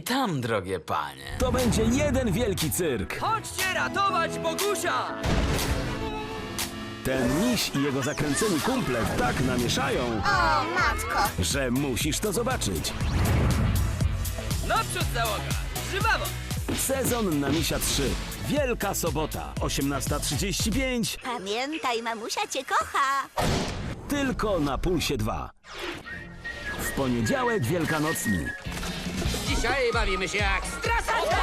Witam, drogie panie. To będzie jeden wielki cyrk. Chodźcie ratować Bogusia! Ten miś i jego zakręceni kumple tak namieszają, O, matko! że musisz to zobaczyć. Naprzód załoga! Żywawo! Sezon na Misia 3. Wielka sobota, 18.35, Pamiętaj, mamusia cię kocha! tylko na Pulsie 2. W poniedziałek wielkanocni. Dzisiaj bawimy się jak strasacze!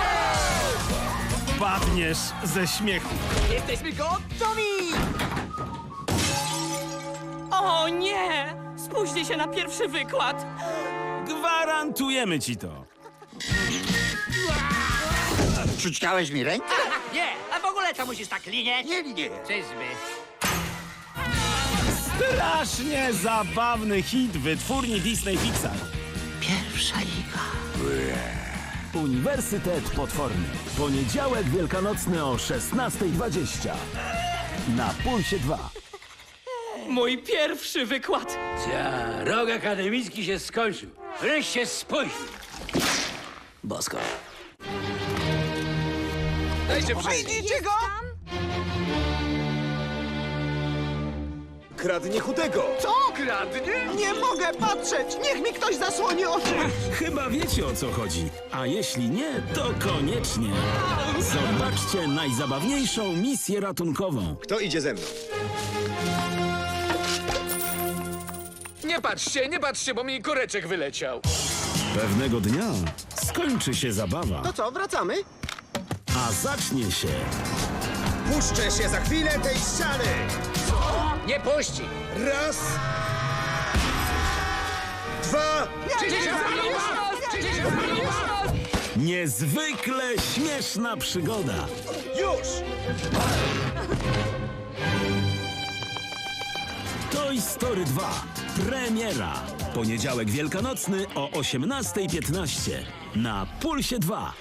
Padniesz ze śmiechu. Jesteśmy gotowi! O nie! Spóźnię się na pierwszy wykład. Gwarantujemy ci to. Przyćkałeś mi rękę? Nie, a w ogóle to musisz tak linieć. Nie, nie. Czyżby? Strasznie zabawny hit wytwórni Disney Pixar. Pierwsza liga. Uniwersytet Potworny. Poniedziałek wielkanocny o 16.20. Na Pulsie 2. Mój pierwszy wykład. Ta, rok akademicki się skończył. Wreszcie spóźnił. Bosko. Dajcie przejdziecie go! Kradnie chudego! Co kradnie? Nie mogę patrzeć! Niech mi ktoś zasłoni oczy! Chyba wiecie o co chodzi. A jeśli nie, to koniecznie. Zobaczcie najzabawniejszą misję ratunkową. Kto idzie ze mną? Nie patrzcie, nie patrzcie, bo mi koreczek wyleciał. Pewnego dnia skończy się zabawa, To co, wracamy? a zacznie się Puszczę się za chwilę tej ściany! Nie puści! Raz... Dwa... niezwykle śmieszna przygoda. Już! Toy Story 2. Premiera. Poniedziałek wielkanocny o 18.15 na Pulsie 2.